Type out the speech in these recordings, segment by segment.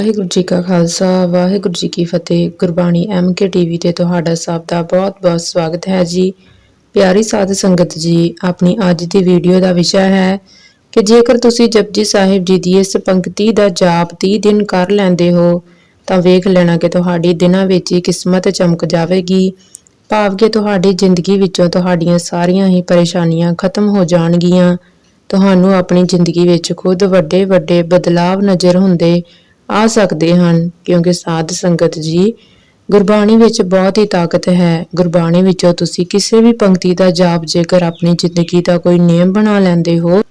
ਵਾਹਿਗੁਰੂ ਜੀ ਕਾ ਖਾਲਸਾ, ਵਾਹਿਗੁਰੂ ਜੀ ਕੀ ਫਤਿਹ। Gurbani MK TV ਤੇ ਤੁਹਾਡਾ ਸਭ ਦਾ ਬਹੁਤ-ਬਹੁਤ ਸਵਾਗਤ ਹੈ ਜੀ। ਪਿਆਰੀ ਸਾਧ ਸੰਗਤ ਜੀ, ਆਪਣੀ ਅੱਜ ਦੀ ਵੀਡੀਓ ਦਾ ਵਿਸ਼ਾ ਹੈ ਕਿ ਜੇਕਰ ਤੁਸੀਂ ਜਪਜੀ ਸਾਹਿਬ ਜੀ ਦੀ ਇਸ ਪੰਕਤੀ ਦਾ ਜਾਪ 30 ਦਿਨ ਕਰ ਲੈਂਦੇ ਹੋ, ਤਾਂ ਵੇਖ ਲੈਣਾ ਕਿ ਤੁਹਾਡੀ ਦਿਨਾਂ ਵਿੱਚ ਹੀ ਕਿਸਮਤ ਚਮਕ ਜਾਵੇਗੀ। ਭਾਵ ਕਿ ਤੁਹਾਡੀ ਜ਼ਿੰਦਗੀ ਵਿੱਚੋਂ ਤੁਹਾਡੀਆਂ ਸਾਰੀਆਂ ਹੀ ਪਰੇਸ਼ਾਨੀਆਂ ਖਤਮ ਹੋ ਜਾਣਗੀਆਂ। ਤੁਹਾਨੂੰ ਆਪਣੀ ਜ਼ਿੰਦਗੀ ਵਿੱਚ ਖੁਦ ਵੱਡੇ ਵੱਡੇ ਬਦਲਾਵ ਨਜ਼ਰ ਹੁੰਦੇ ਆ ਸਕਦੇ ਹਨ, ਕਿਉਂਕਿ ਸਾਧ ਸੰਗਤ ਜੀ, ਗੁਰਬਾਣੀ ਵਿੱਚ ਬਹੁਤ ਹੀ ਤਾਕਤ ਹੈ। ਗੁਰਬਾਣੀ ਵਿੱਚੋਂ ਤੁਸੀਂ ਕਿਸੇ ਵੀ ਪੰਕਤੀ ਦਾ ਜਾਪ ਜੇਕਰ ਆਪਣੀ ਜ਼ਿੰਦਗੀ ਦਾ ਕੋਈ ਨਿਯਮ ਬਣਾ ਲੈਂਦੇ ਹੋ,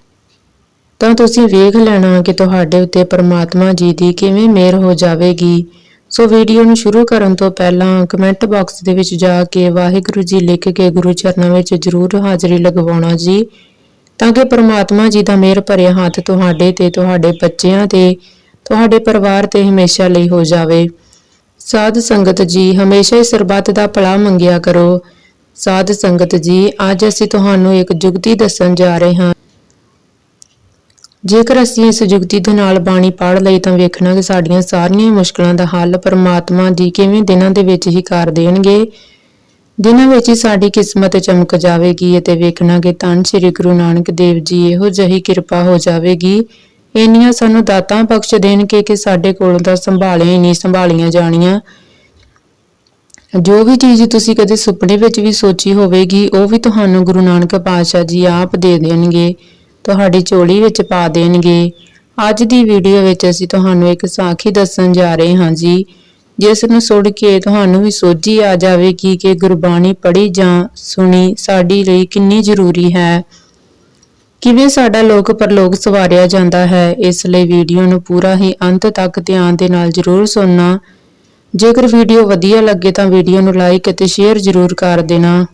ਤਾਂ ਤੁਸੀਂ ਵੇਖ ਲੈਣਾ ਕਿ ਤੁਹਾਡੇ ਉੱਤੇ ਪਰਮਾਤਮਾ ਜੀ ਦੀ ਕਿਵੇਂ ਮਿਹਰ ਹੋ ਜਾਵੇਗੀ। ਸੋ ਵੀਡੀਓ ਨੂੰ ਸ਼ੁਰੂ ਕਰਨ ਤੋਂ ਪਹਿਲਾਂ ਕਮੈਂਟ ਬਾਕਸ ਦੇ ਵਿੱਚ ਜਾ ਕੇ ਵਾਹਿਗੁਰੂ ਜੀ ਲਿਖ ਕੇ ਗੁਰੂ ਚਰਨਾਂ ਵਿੱਚ ਜ਼ਰੂਰ ਹਾਜ਼ਰੀ ਲਗਵਾਉਣਾ ਜੀ, ਤਾਂ ਕਿ ਪਰਮਾਤਮਾ ਜੀ ਦਾ ਮਿਹਰ ਭਰਿਆ ਹੱਥ ਤੁਹਾਡੇ ਤੇ, ਤੁਹਾਡੇ ਬੱਚਿਆਂ ਤੇ ਤੁਹਾਡੇ ਪਰਿਵਾਰ ਤੇ ਹਮੇਸ਼ਾ ਲਈ ਹੋ ਜਾਵੇ। ਸਾਧ ਸੰਗਤ ਜੀ, ਹਮੇਸ਼ਾ ਹੀ ਸਰਬੱਤ ਦਾ ਭਲਾ ਮੰਗਿਆ ਕਰੋ। ਸਾਧ ਸੰਗਤ ਜੀ, ਅੱਜ ਅਸੀਂ ਤੁਹਾਨੂੰ ਇੱਕ ਜੁਗਤੀ ਦੱਸਣ ਜਾ ਰਹੇ ਹਾਂ। ਜੇਕਰ ਅਸੀਂ ਇਸ ਜੁਗਤੀ ਦੇ ਨਾਲ ਬਾਣੀ ਪੜ੍ਹ ਲਈ ਤਾਂ ਵੇਖਣਾ ਕਿ ਸਾਡੀਆਂ ਸਾਰੀਆਂ ਮੁਸ਼ਕਲਾਂ ਦਾ ਹੱਲ ਪਰਮਾਤਮਾ ਜੀ ਕਿਵੇਂ ਦਿਨਾਂ ਦੇ ਵਿੱਚ ਹੀ ਕਰ ਦੇਣਗੇ। ਦਿਨਾਂ ਵਿੱਚ ਹੀ ਸਾਡੀ ਕਿਸਮਤ ਚਮਕ ਜਾਵੇਗੀ ਅਤੇ ਵੇਖਣਾ ਕਿ ਧੰਨ ਸ੍ਰੀ ਗੁਰੂ ਨਾਨਕ ਦੇਵ ਜੀ ਇਹੋ ਜਿਹੀ ਕਿਰਪਾ ਹੋ ਜਾਵੇਗੀ। ਇੰਨੀਆਂ ਸਾਨੂੰ ਦਾਤਾਂ ਬਖਸ਼ ਦੇਣਗੇ ਕਿ ਸਾਡੇ ਕੋਲੋਂ ਤਾਂ ਸੰਭਾਲੀਆਂ ਹੀ ਨਹੀਂ, ਸੰਭਾਲੀਆਂ ਜਾਣੀਆਂ। ਜੋ ਵੀ ਚੀਜ਼ ਤੁਸੀਂ ਕਦੇ ਸੁਪਨੇ ਵਿੱਚ ਵੀ ਸੋਚੀ ਹੋਵੇਗੀ, ਉਹ ਵੀ ਤੁਹਾਨੂੰ ਗੁਰੂ ਨਾਨਕ ਪਾਤਸ਼ਾਹ ਜੀ ਆਪ ਦੇ ਦੇਣਗੇ, ਤੁਹਾਡੀ ਝੋਲੀ ਵਿੱਚ ਪਾ ਦੇਣਗੇ। ਅੱਜ ਦੀ ਵੀਡੀਓ ਵਿੱਚ ਅਸੀਂ ਤੁਹਾਨੂੰ ਇੱਕ ਸਾਖੀ ਦੱਸਣ ਜਾ ਰਹੇ ਹਾਂ ਜੀ, ਜਿਸ ਨੂੰ ਸੁਣ ਕੇ ਤੁਹਾਨੂੰ ਵੀ ਸੋਝੀ ਆ ਜਾਵੇਗੀ ਕਿ ਗੁਰਬਾਣੀ ਪੜ੍ਹੀ ਜਾਂ ਸੁਣੀ ਸਾਡੀ ਲਈ ਕਿੰਨੀ ਜ਼ਰੂਰੀ ਹੈ। ਕਿਵੇਂ ਸਾਡਾ ਲੋਕ ਪਰਲੋਕ ਸਵਾਰਿਆ ਜਾਂਦਾ ਹੈ, ਇਸ ਲਈ ਵੀਡੀਓ ਨੂੰ ਪੂਰਾ ਹੀ ਅੰਤ ਤੱਕ ਧਿਆਨ ਦੇ ਨਾਲ ਜ਼ਰੂਰ ਸੁਣਨਾ। ਜੇਕਰ ਵੀਡੀਓ ਵਧੀਆ ਲੱਗੇ ਤਾਂ ਵੀਡੀਓ ਨੂੰ ਲਾਈਕ ਅਤੇ ਸ਼ੇਅਰ ਜ਼ਰੂਰ ਕਰ ਦੇਣਾ।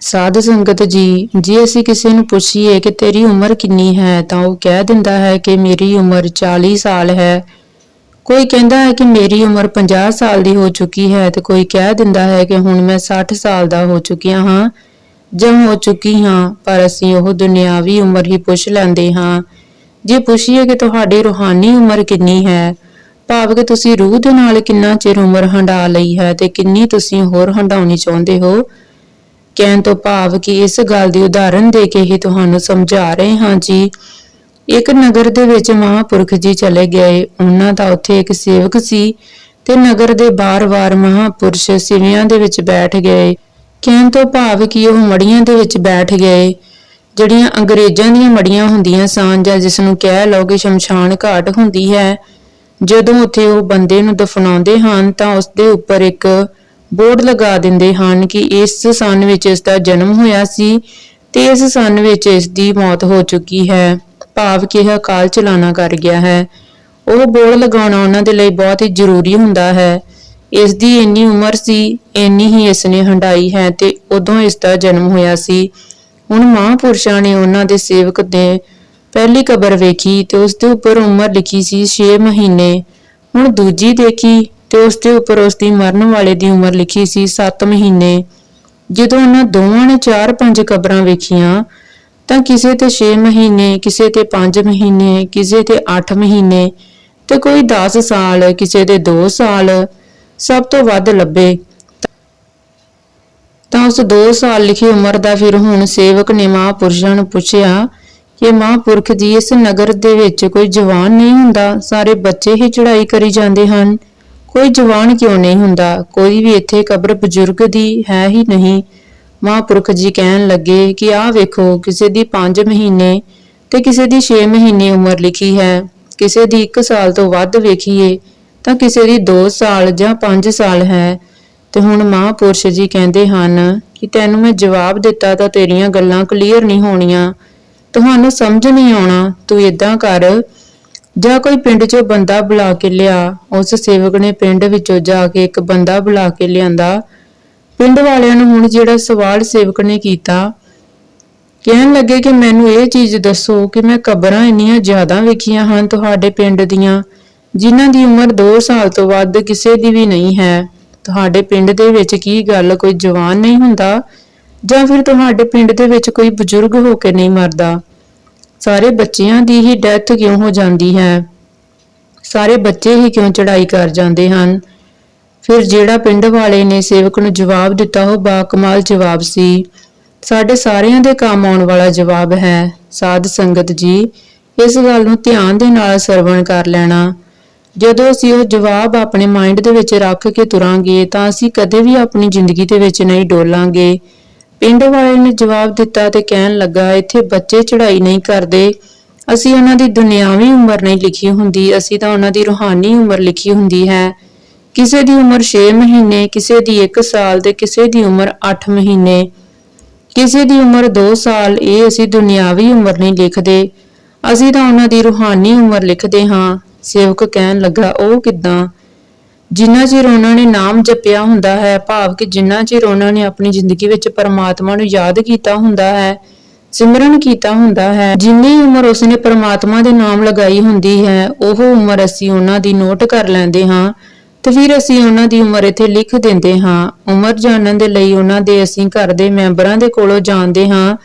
ਸਾਧ ਸੰਗਤ ਜੀ, ਜੇ ਅਸੀਂ ਕਿਸੇ ਨੂੰ ਪੁੱਛੀਏ ਕਿ ਤੇਰੀ ਉਮਰ ਕਿੰਨੀ ਹੈ, ਤਾਂ ਉਹ ਕਹਿ ਦਿੰਦਾ ਹੈ ਕਿ ਮੇਰੀ ਉਮਰ 40 ਸਾਲ ਹੈ। ਕੋਈ ਕਹਿੰਦਾ ਹੈ ਕਿ ਮੇਰੀ ਉਮਰ 50 ਸਾਲ ਦੀ ਹੋ ਚੁੱਕੀ ਹੈ ਤੇ ਕੋਈ ਕਹਿ ਦਿੰਦਾ ਹੈ ਕਿ ਹੁਣ ਮੈਂ 60 ਸਾਲ ਦਾ ਹੋ ਚੁੱਕਿਆ ਹਾਂ। ਜਾਂ ਹੋ ਚੁੱਕੀ ਹਾਂ, ਪਰ ਅਸੀਂ ਉਹ ਦੁਨਿਆਵੀ ਉਮਰ ਹੀ ਪੁੱਛ ਲੈਂਦੇ ਹਾਂ। ਜੇ ਪੁੱਛੀਏ ਕਿ ਤੁਹਾਡੀ ਰੂਹਾਨੀ ਉਮਰ ਕਿੰਨੀ ਹੈ, ਭਾਵ ਕਿ ਤੁਸੀਂ ਰੂਹ ਦੇ ਨਾਲ ਕਿੰਨਾ ਚਿਰ ਉਮਰ ਹੰਡਾ ਲਈ ਹੈ ਤੇ ਕਿੰਨੀ ਤੁਸੀਂ ਹੋਰ ਹੰਡਾਉਣੀ ਚਾਹੁੰਦੇ ਹੋ? ਕਹਿਣ ਤੋਂ ਭਾਵ ਕਿ ਇਸ ਗੱਲ ਦੀ ਉਦਾਹਰਨ ਦੇ ਕੇ ਹੀ ਤੁਹਾਨੂੰ ਸਮਝਾ ਰਹੇ ਹਾਂ ਜੀ। ਇੱਕ ਨਗਰ ਦੇ ਵਿੱਚ ਮਹਾਪੁਰਖ ਜੀ ਚਲੇ ਗਏ। ਉਹਨਾਂ ਦਾ ਉੱਥੇ ਇੱਕ ਸੇਵਕ ਸੀ ਤੇ ਨਗਰ ਦੇ ਬਾਰ-ਬਾਰ ਮਹਾਪੁਰਸ਼ ਸਿਵਿਆਂ ਦੇ ਵਿੱਚ ਬੈਠ ਗਏ। ਕਹਿਣ ਤੋਂ ਭਾਵ ਕਿ ਉਹ ਮੜੀਆਂ ਦੇ ਵਿੱਚ ਬੈਠ ਗਏ, ਜਿਹੜੀਆਂ ਅੰਗਰੇਜ਼ਾਂ ਦੀਆਂ ਮੜੀਆਂ ਹੁੰਦੀਆਂ ਸਨ ਜਾਂ ਜਿਸ ਨੂੰ ਕਹਿ ਲਓ ਕਿ ਸ਼ਮਸ਼ਾਨ ਘਾਟ ਹੁੰਦੀ ਹੈ, ਜਦੋਂ ਉੱਥੇ ਉਹ ਬੰਦੇ ਨੂੰ ਦਫਨਾਉਂਦੇ ਹਨ ਤਾਂ ਉਸ ਦੇ ਉੱਪਰ ਇੱਕ ਬੋਰਡ ਲਗਾ ਦਿੰਦੇ ਹਨ ਕਿ ਇਸ ਸਨ ਵਿੱਚ ਇਸ ਦਾ ਜਨਮ ਹੋਇਆ ਸੀ ਤੇ ਇਸ ਸਨ ਵਿੱਚ ਇਸ ਦੀ ਮੌਤ ਹੋ ਚੁੱਕੀ ਹੈ। ਭਾਵ ਕਿ ਇਹ ਅਕਾਲ ਚਲਾਣਾ ਕਰ ਗਿਆ ਹੈ। ਉਹ ਬੋਰਡ ਲਗਾਉਣਾ ਉਹਨਾਂ ਦੇ ਲਈ ਬਹੁਤ ਹੀ ਜ਼ਰੂਰੀ ਹੁੰਦਾ ਹੈ। ਇਸ ਦੀ ਇੰਨੀ ਉਮਰ ਸੀ, ਇੰਨੀ ਹੀ ਇਸ ਨੇ ਹੰਡਾਈ ਹੈ ਤੇ ਉਦੋਂ ਇਸ ਦਾ ਜਨਮ ਹੋਇਆ ਸੀ। ਹੁਣ ਮਹਾਂਪੁਰਸ਼ਾਂ ਨੇ ਉਹਨਾਂ ਦੇ ਸੇਵਕ ਦੇ ਪਹਿਲੀ ਕਬਰ ਵੇਖੀ ਤੇ ਉਸ ਦੇ ਉੱਪਰ ਉਮਰ ਲਿਖੀ ਸੀ 6 ਮਹੀਨੇ। ਹੁਣ ਦੂਜੀ ਦੇਖੀ ਤੇ ਉਸ ਦੇ ਉੱਪਰ ਉਸ ਦੀ ਮਰਨ ਵਾਲੇ ਦੀ ਉਮਰ ਲਿਖੀ ਸੀ 7 ਮਹੀਨੇ। ਜਦੋਂ ਉਹਨਾਂ ਦੋਵਾਂ ਨੇ 4-5 ਕਬਰਾਂ ਵੇਖੀਆਂ, ਤਾਂ ਕਿਸੇ ਤੇ 6 ਮਹੀਨੇ, ਕਿਸੇ ਤੇ 5 ਮਹੀਨੇ, ਕਿਸੇ ਤੇ 8 ਮਹੀਨੇ ਤੇ ਕੋਈ 10 ਸਾਲ, ਕਿਸੇ ਦੇ 2 ਸਾਲ ਸਭ ਤੋਂ ਵੱਧ ਲੱਭੇ। ਤਾਂ ਉਸ 2 ਸਾਲ ਲਿਖੀ ਉਮਰ ਦਾ ਫਿਰ ਹੁਣ ਸੇਵਕ ਨੇ ਮਹਾਂਪੁਰਸ਼ਾਂ ਨੂੰ ਪੁੱਛਿਆ ਕਿ ਮਹਾਂਪੁਰਖ ਜੀ ਇਸ ਨਗਰ ਦੇ ਵਿੱਚ ਕੋਈ ਜਵਾਨ ਨਹੀਂ ਹੁੰਦਾ, ਸਾਰੇ ਬੱਚੇ ਹੀ ਚੜਾਈ ਕਰੀ ਜਾਂਦੇ ਹਨ। ਕੋਈ ਜਵਾਨ ਕਿਉਂ ਨਹੀਂ ਹੁੰਦਾ? ਕੋਈ ਵੀ ਇੱਥੇ ਕਬਰ ਬਜ਼ੁਰਗ ਦੀ ਹੈ ਹੀ ਨਹੀਂ। ਮਹਾਂਪੁਰਖ ਜੀ ਕਹਿਣ ਲੱਗੇ ਕਿ ਆਹ ਵੇਖੋ, ਕਿਸੇ ਦੀ 5 ਮਹੀਨੇ ਤੇ ਕਿਸੇ ਦੀ 6 ਮਹੀਨੇ ਉਮਰ ਲਿਖੀ ਹੈ। ਕਿਸੇ ਦੀ 1 ਸਾਲ ਤੋਂ ਵੱਧ ਵੇਖੀਏ ਤਾਂ ਕਿਸੇ ਦੀ 2 ਸਾਲ ਜਾਂ 5 ਸਾਲ ਹੈ। ਤੇ ਹੁਣ ਮਹਾਂਪੁਰਸ਼ ਜੀ ਕਹਿੰਦੇ ਹਨ ਕਿ ਤੈਨੂੰ ਮੈਂ ਜਵਾਬ ਦਿੱਤਾ ਤਾਂ ਤੇਰੀਆਂ ਗੱਲਾਂ ਕਲੀਅਰ ਨਹੀਂ ਹੋਣੀਆਂ। ਤੁਹਾਨੂੰ ਸਮਝ ਨਹੀਂ ਆਉਣਾ। ਤੂੰ ਇਦਾਂ ਕਰ। ਜਾਂ ਕੋਈ ਪਿੰਡ 'ਚੋਂ ਬੰਦਾ ਬੁਲਾ ਕੇ ਲਿਆ। ਉਸ ਸੇਵਕ ਨੇ ਪਿੰਡ ਵਿੱਚੋਂ ਜਾ ਕੇ ਇੱਕ ਬੰਦਾ ਬੁਲਾ ਕੇ ਲਿਆਂਦਾ। ਪਿੰਡ ਵਾਲਿਆਂ ਨੂੰ ਹੁਣ ਜਿਹੜਾ ਸਵਾਲ ਸੇਵਕ ਨੇ ਕੀਤਾ, ਕਹਿਣ ਲੱਗੇ ਕਿ ਮੈਨੂੰ ਇਹ ਚੀਜ਼ ਦੱਸੋ ਕਿ ਮੈਂ ਕਬਰਾਂ ਇੰਨੀਆਂ ਜ਼ਿਆਦਾ ਵੇਖੀਆਂ ਹਨ ਤੁਹਾਡੇ ਪਿੰਡ ਦੀਆਂ। ਜਿਨ੍ਹਾਂ ਦੀ ਉਮਰ 2 ਸਾਲ ਤੋਂ ਵੱਧ ਕਿਸੇ ਦੀ ਵੀ ਨਹੀਂ ਹੈ, ਤੁਹਾਡੇ ਪਿੰਡ ਦੇ ਵਿੱਚ ਕੀ ਗੱਲ, ਕੋਈ ਜਵਾਨ ਨਹੀਂ ਹੁੰਦਾ? ਜਾਂ ਫਿਰ ਤੁਹਾਡੇ ਪਿੰਡ ਦੇ ਵਿੱਚ ਕੋਈ ਬਜ਼ੁਰਗ ਹੋ ਕੇ ਨਹੀਂ ਮਰਦਾ? ਸਾਰੇ ਬੱਚਿਆਂ ਦੀ ਹੀ ਡੈਥ ਕਿਉਂ ਹੋ ਜਾਂਦੀ ਹੈ? ਸਾਰੇ ਬੱਚੇ ਹੀ ਕਿਉਂ ਚੜਾਈ ਕਰ ਜਾਂਦੇ ਹਨ? ਫਿਰ ਜਿਹੜਾ ਪਿੰਡ ਵਾਲੇ ਨੇ ਸੇਵਕ ਨੂੰ ਜਵਾਬ ਦਿੱਤਾ, ਉਹ ਬਾਕਮਾਲ ਜਵਾਬ ਸੀ। ਸਾਡੇ ਸਾਰਿਆਂ ਦੇ ਕੰਮ ਆਉਣ ਵਾਲਾ ਜਵਾਬ ਹੈ, ਸਾਧ ਸੰਗਤ ਜੀ, ਇਸ ਗੱਲ ਨੂੰ ਧਿਆਨ ਦੇ ਨਾਲ ਸਰਵਣ ਕਰ ਲੈਣਾ। ਜਦੋਂ ਅਸੀਂ ਉਹ ਜਵਾਬ ਆਪਣੇ ਮਾਈਂਡ ਦੇ ਵਿੱਚ ਰੱਖ ਕੇ ਤੁਰਾਂਗੇ, ਤਾਂ ਅਸੀਂ ਕਦੇ ਵੀ ਆਪਣੀ ਜ਼ਿੰਦਗੀ ਦੇ ਵਿੱਚ ਨਹੀਂ ਡੋਲਾਂਗੇ। ਪਿੰਡ ਵਾਲੇ ਨੇ ਜਵਾਬ ਦਿੱਤਾ ਤੇ ਕਹਿਣ ਲੱਗਾ, ਇੱਥੇ ਬੱਚੇ ਚੜ੍ਹਾਈ ਨਹੀਂ ਕਰਦੇ। ਅਸੀਂ ਉਹਨਾਂ ਦੀ ਦੁਨਿਆਵੀ ਉਮਰ ਨਹੀਂ ਲਿਖੀ ਹੁੰਦੀ, ਅਸੀਂ ਤਾਂ ਉਹਨਾਂ ਦੀ ਰੂਹਾਨੀ ਉਮਰ ਲਿਖੀ ਹੁੰਦੀ ਹੈ। ਕਿਸੇ ਦੀ ਉਮਰ 6 ਮਹੀਨੇ, ਕਿਸੇ ਦੀ 1 ਸਾਲ ਤੇ ਕਿਸੇ ਦੀ ਉਮਰ 8 ਮਹੀਨੇ। ਕਿਸੇ ਦੀ ਉਮਰ 2 ਸਾਲ, ਇਹ ਅਸੀਂ ਦੁਨਿਆਵੀ ਉਮਰ ਨਹੀਂ ਲਿਖਦੇ। ਅਸੀਂ ਤਾਂ ਉਹਨਾਂ ਦੀ ਰੂਹਾਨੀ ਉਮਰ ਲਿਖਦੇ ਹਾਂ। ਸੇਵਕ ਕਹਿਣ ਲੱਗਾ, ਉਹ ਕਿਦਾਂ? ਜਿੰਨਾ ਚਿਰ ਉਹਨਾਂ ਨੇ ਨਾਮ ਜਪਿਆ ਹੁੰਦਾ ਹੈ, ਭਾਵ ਕਿ ਜਿੰਨਾ ਚਿਰ ਉਹਨਾਂ ਨੇ ਆਪਣੀ ਜ਼ਿੰਦਗੀ ਵਿੱਚ ਪਰਮਾਤਮਾ ਨੂੰ ਯਾਦ ਕੀਤਾ ਹੁੰਦਾ ਹੈ, ਸਿਮਰਨ ਕੀਤਾ ਹੁੰਦਾ ਹੈ, ਜਿੰਨੀ ਉਮਰ ਉਸਨੇ ਪਰਮਾਤਮਾ ਦੇ ਨਾਮ ਲਗਾਈ ਹੁੰਦੀ ਹੈ, ਉਹ ਉਮਰ ਅਸੀਂ ਉਹਨਾਂ ਦੀ ਨੋਟ ਕਰ ਲੈਂਦੇ ਹਾਂ ਤੇ ਫਿਰ ਅਸੀਂ ਉਹਨਾਂ ਦੀ ਉਮਰ ਇੱਥੇ ਲਿਖ ਦਿੰਦੇ ਹਾਂ। ਉਮਰ ਜਾਣਨ ਦੇ ਲਈ ਉਹਨਾਂ ਦੇ ਅਸੀਂ ਘਰ ਦੇ ਮੈਂਬਰਾਂ ਦੇ ਕੋਲੋਂ ਜਾਣਦੇ ਹਾਂ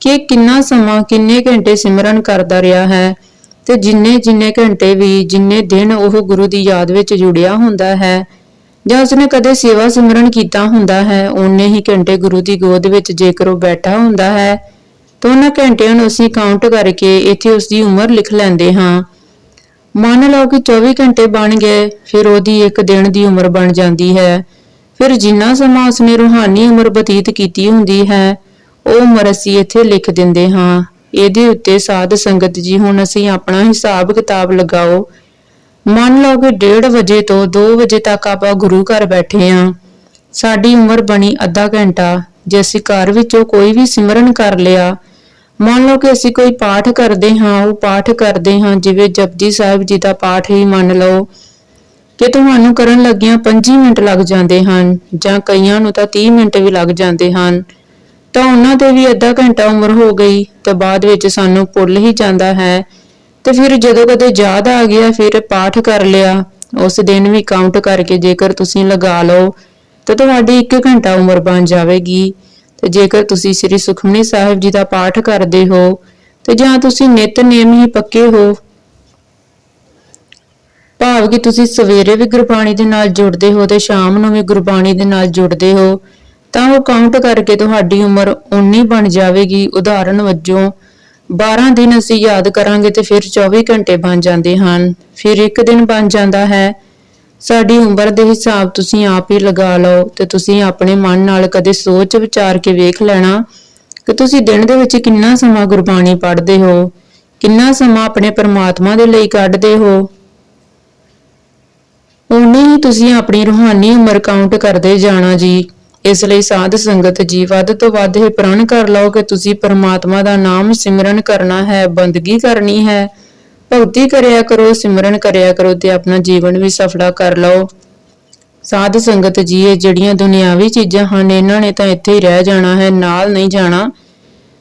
ਕਿ ਕਿੰਨਾ ਸਮਾਂ, ਕਿੰਨੇ ਘੰਟੇ ਸਿਮਰਨ ਕਰਦਾ ਰਿਹਾ ਹੈ। ਤੇ ਜਿੰਨੇ ਜਿੰਨੇ ਘੰਟੇ ਵੀ ਜਿੰਨੇ ਦਿਨ ਉਹ ਗੁਰੂ ਦੀ ਯਾਦ ਵਿੱਚ ਜੁੜਿਆ ਹੁੰਦਾ ਹੈ ਜਾਂ ਉਸਨੇ ਕਦੇ ਸੇਵਾ ਸਿਮਰਨ ਕੀਤਾ ਹੁੰਦਾ ਹੈ, ਓਨੇ ਹੀ ਘੰਟੇ ਗੁਰੂ ਦੀ ਗੋਦ ਵਿੱਚ ਜੇਕਰ ਉਹ ਬੈਠਾ ਹੁੰਦਾ ਹੈ, ਤਾਂ ਉਹਨਾਂ ਘੰਟਿਆਂ ਨੂੰ ਅਸੀਂ ਕਾਊਂਟ ਕਰਕੇ ਇੱਥੇ ਉਸ ਦੀ ਉਮਰ ਲਿਖ ਲੈਂਦੇ ਹਾਂ। ਮੰਨ ਲਓ ਕਿ 24 ਘੰਟੇ ਬਣ ਗਏ, ਫਿਰ ਉਹਦੀ ਇੱਕ ਦਿਨ ਦੀ ਉਮਰ ਬਣ ਜਾਂਦੀ ਹੈ। ਫਿਰ ਜਿੰਨਾ ਸਮਾਂ ਉਸਨੇ ਰੂਹਾਨੀ ਉਮਰ ਬਤੀਤ ਕੀਤੀ ਹੁੰਦੀ ਹੈ, ਉਹ ਉਮਰ ਅਸੀਂ ਇੱਥੇ ਲਿਖ ਦਿੰਦੇ ਹਾਂ। ਇਹਦੇ ਉੱਤੇ ਸਾਧ ਸੰਗਤ ਜੀ, ਹੁਣ ਅਸੀਂ ਆਪਣਾ ਹਿਸਾਬ ਕਿਤਾਬ ਲਗਾਓ। ਮੰਨ ਲਓ ਕਿ 1:30 ਵਜੇ ਤੋਂ 2 ਵਜੇ ਤੱਕ ਆਪਾਂ ਗੁਰੂ ਘਰ ਬੈਠੇ ਆਂ। ਸਾਡੀ ਉਮਰ ਬਣੀ ਅੱਧਾ ਘੰਟਾ, ਜੇ ਅਸੀਂ ਘਰ ਵਿੱਚੋਂ ਕੋਈ ਵੀ ਸਿਮਰਨ ਕਰ ਲਿਆ, ਮੰਨ ਲਓ ਕਿ ਅਸੀਂ ਕੋਈ ਪਾਠ ਕਰਦੇ ਹਾਂ, ਉਹ ਪਾਠ ਕਰਦੇ ਹਾਂ, ਜਿਵੇਂ ਜਪਜੀ ਸਾਹਿਬ ਜੀ ਦਾ ਪਾਠ ਹੀ ਮੰਨ ਲਓ, ਕਿ ਤੁਹਾਨੂੰ ਕਰਨ ਲੱਗਿਆਂ 5 ਮਿੰਟ ਲੱਗ ਜਾਂਦੇ ਹਨ, ਜਾਂ ਕਈਆਂ ਨੂੰ ਤਾਂ 30 ਮਿੰਟ ਵੀ ਲੱਗ ਜਾਂਦੇ ਹਨ। ਤਾਂ ਉਹਨਾਂ ਤੇ ਵੀ ਅੱਧਾ ਘੰਟਾ ਉਮਰ ਹੋ ਗਈ ਤੇ ਬਾਅਦ ਵਿੱਚ ਸਾਨੂੰ ਭੁੱਲ ਹੀ ਜਾਂਦਾ ਹੈ। ਤੇ ਫਿਰ ਜਦੋਂ ਕਦੇ ਯਾਦ ਆ ਗਿਆ, ਫਿਰ ਪਾਠ ਕਰ ਲਿਆ। ਉਸ ਦਿਨ ਵੀ ਕਾਊਂਟ ਕਰਕੇ ਜੇਕਰ ਤੁਸੀਂ ਲਗਾ ਲਓ, ਤਾਂ ਤੁਹਾਡੀ 1 ਘੰਟਾ ਉਮਰ ਬਣ ਜਾਵੇਗੀ। ਤੇ ਜੇਕਰ ਤੁਸੀਂ ਸ੍ਰੀ ਸੁਖਮਨੀ ਸਾਹਿਬ ਜੀ ਦਾ ਪਾਠ ਕਰਦੇ ਹੋ, ਤੇ ਜਾਂ ਤੁਸੀਂ ਨਿਤਨੇਮ ਹੀ ਪੱਕੇ ਹੋ। ਭਾਵ ਕਿ ਤੁਸੀਂ ਸਵੇਰੇ ਵੀ ਗੁਰਬਾਣੀ ਦੇ ਨਾਲ ਜੁੜਦੇ ਹੋ ਤੇ ਸ਼ਾਮ ਨੂੰ ਵੀ ਗੁਰਬਾਣੀ ਦੇ ਨਾਲ ਜੁੜਦੇ ਹੋ। ਤਾਂ ਉਹ ਕਾਊਂਟ ਕਰਕੇ ਤੁਹਾਡੀ ਉਮਰ ਉਨੀ ਬਣ ਜਾਵੇਗੀ। ਉਦਾਹਰਨ ਵਜੋਂ 12 ਦਿਨ ਅਸੀਂ ਯਾਦ ਕਰਾਂਗੇ ਤੇ ਫਿਰ 24 ਘੰਟੇ ਬਣ ਜਾਂਦੇ ਹਨ। ਫਿਰ ਇੱਕ ਦਿਨ ਬਣ ਜਾਂਦਾ ਹੈ। ਸਾਡੀ ਉਮਰ ਦੇ ਹਿਸਾਬ ਤੁਸੀਂ ਆਪ ਹੀ ਲਗਾ ਲਓ ਤੇ ਤੁਸੀਂ ਆਪਣੇ ਮਨ ਨਾਲ ਕਦੇ ਸੋਚ ਵਿਚਾਰ ਕੇ ਵੇਖ ਲੈਣਾ ਕਿ ਤੁਸੀਂ ਦਿਨ ਦੇ ਵਿੱਚ ਕਿੰਨਾ ਸਮਾਂ ਗੁਰਬਾਣੀ ਪੜ੍ਹਦੇ ਹੋ, ਕਿੰਨਾ ਸਮਾਂ ਆਪਣੇ ਪਰਮਾਤਮਾ ਦੇ ਲਈ ਕੱਢਦੇ ਹੋ। ਉਨੀ ਹੀ ਤੁਸੀਂ ਆਪਣੀ ਰੂਹਾਨੀ ਉਮਰ ਕਾਊਂਟ ਕਰਦੇ ਜਾਣਾ ਜੀ। ਇਸ ਲਈ ਸਾਧ ਸੰਗਤ ਜੀ, ਵੱਧ ਤੋਂ ਵੱਧ ਇਹ ਪ੍ਰਣ ਕਰ ਲਓ ਕਿ ਤੁਸੀਂ ਪਰਮਾਤਮਾ ਦਾ ਨਾਮ ਸਿਮਰਨ ਕਰਨਾ ਹੈ, ਬੰਦਗੀ ਕਰਨੀ ਹੈ। ਭਗਤੀ ਕਰਿਆ ਕਰੋ, ਸਿਮਰਨ ਕਰਿਆ ਕਰੋ ਤੇ ਆਪਣਾ ਜੀਵਨ ਵੀ ਸਫਲਾ ਕਰ ਲਓ। ਸਾਧ ਸੰਗਤ ਜੀ, ਇਹ ਜਿਹੜੀਆਂ ਦੁਨਿਆਵੀ ਚੀਜ਼ਾਂ ਹਨ, ਇਹਨਾਂ ਨੇ ਤਾਂ ਇੱਥੇ ਹੀ ਰਹਿ ਜਾਣਾ ਹੈ, ਨਾਲ ਨਹੀਂ ਜਾਣਾ।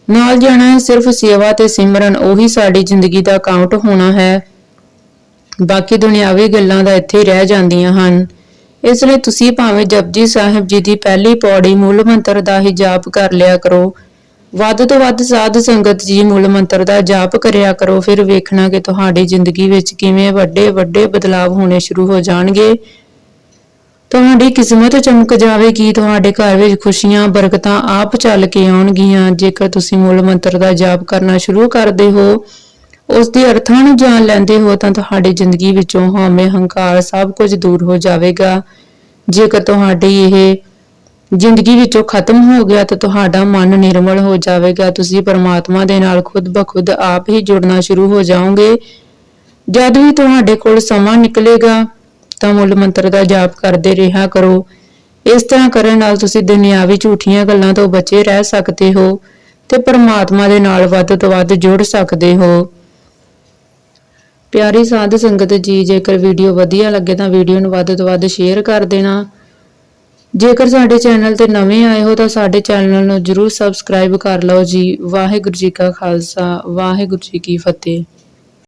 ਨਾਲ ਜਾਣਾ ਹੈ, ਸਿਰਫ ਸੇਵਾ ਤੇ ਸਿਮਰਨ, ਉਹੀ ਸਾਡੀ ਜ਼ਿੰਦਗੀ ਦਾ ਕਾਊਂਟ ਹੋਣਾ ਹੈ। ਬਾਕੀ ਦੁਨਿਆਵੀ ਗੱਲਾਂ ਦਾ ਇੱਥੇ ਹੀ ਰਹਿ ਜਾਂਦੀਆਂ ਹਨ। ਇਸ ਲਈ ਤੁਸੀਂ ਭਾਵੇਂ ਜਪਜੀ ਸਾਹਿਬ ਜੀ ਦੀ ਪਹਿਲੀ ਪੌੜੀ ਮੂਲ ਮੰਤਰ ਦਾ ਹੀ ਜਾਪ ਕਰ ਲਿਆ ਕਰੋ। ਵੱਧ ਤੋਂ ਵੱਧ ਸਾਧ ਸੰਗਤ ਜੀ ਮੂਲ ਮੰਤਰ ਦਾ ਜਾਪ ਕਰਿਆ ਕਰੋ, ਫਿਰ ਵੇਖਣਾ ਕਿ ਤੁਹਾਡੀ ਜ਼ਿੰਦਗੀ ਵਿੱਚ ਕਿਵੇਂ ਵੱਡੇ ਵੱਡੇ ਬਦਲਾਅ ਹੋਣੇ ਸ਼ੁਰੂ ਹੋ ਜਾਣਗੇ। ਤੁਹਾਡੀ ਕਿਸਮਤ ਚਮਕ ਜਾਵੇਗੀ, ਤੁਹਾਡੇ ਘਰ ਵਿੱਚ ਖੁਸ਼ੀਆਂ, ਬਰਕਤਾਂ ਆਪ ਚੱਲ ਕੇ ਆਉਣਗੀਆਂ। ਜੇਕਰ ਤੁਸੀਂ ਮੂਲ ਮੰਤਰ ਦਾ ਜਾਪ ਕਰਨਾ ਸ਼ੁਰੂ ਕਰਦੇ ਹੋ ਉਸ ਦੇ ਅਰਥਾਂ ਨੂੰ ਜਾਣ ਲੈਂਦੇ ਹੋ ਤਾਂ ਤੁਹਾਡੀ ਜ਼ਿੰਦਗੀ ਵਿੱਚੋਂ ਹਉਮੈ ਹੰਕਾਰ ਸਭ ਕੁਝ ਦੂਰ ਹੋ ਜਾਵੇਗਾ। ਜੇਕਰ ਤੁਹਾਡੀ ਇਹ ਜ਼ਿੰਦਗੀ ਵਿੱਚੋਂ ਖਤਮ ਹੋ ਗਿਆ ਤਾਂ ਤੁਹਾਡਾ ਮਨ ਨਿਰਮਲ ਹੋ ਜਾਵੇਗਾ। ਤੁਸੀਂ ਪਰਮਾਤਮਾ ਦੇ ਨਾਲ ਖੁਦ ਬਖੁਦ ਆਪ ਹੀ ਜੁੜਨਾ ਸ਼ੁਰੂ ਹੋ ਜਾਓਗੇ। ਜਦ ਵੀ ਤੁਹਾਡੇ ਕੋਲ ਸਮਾਂ ਨਿਕਲੇਗਾ ਤਾਂ ਮੂਲ ਮੰਤਰ ਦਾ ਜਾਪ ਕਰਦੇ ਰਿਹਾ ਕਰੋ। ਇਸ ਤਰ੍ਹਾਂ ਕਰਨ ਨਾਲ ਤੁਸੀਂ ਦੁਨਿਆਵੀ ਝੂਠੀਆਂ ਗੱਲਾਂ ਤੋਂ ਬਚੇ ਰਹਿ ਸਕਦੇ ਹੋ ਤੇ ਪਰਮਾਤਮਾ ਦੇ ਨਾਲ ਵੱਧ ਤੋਂ ਵੱਧ ਜੁੜ ਸਕਦੇ ਹੋ। ਪਿਆਰੀ ਸਾਧ ਸੰਗਤ ਜੀ, ਜੇਕਰ ਵੀਡੀਓ ਵਧੀਆ ਲੱਗੇ ਤਾਂ ਵੀਡੀਓ ਨੂੰ ਵੱਧ ਤੋਂ ਵੱਧ ਸ਼ੇਅਰ ਕਰ ਦੇਣਾ। ਜੇਕਰ ਸਾਡੇ ਚੈਨਲ ਤੇ ਨਵੇਂ ਆਏ ਹੋ ਤਾਂ ਸਾਡੇ ਚੈਨਲ ਨੂੰ ਜਰੂਰ ਸਬਸਕ੍ਰਾਈਬ ਕਰ ਲਓ ਜੀ। ਵਾਹਿਗੁਰੂ ਜੀ ਕਾ ਖਾਲਸਾ, ਵਾਹਿਗੁਰੂ ਜੀ ਕੀ ਫਤਿਹ।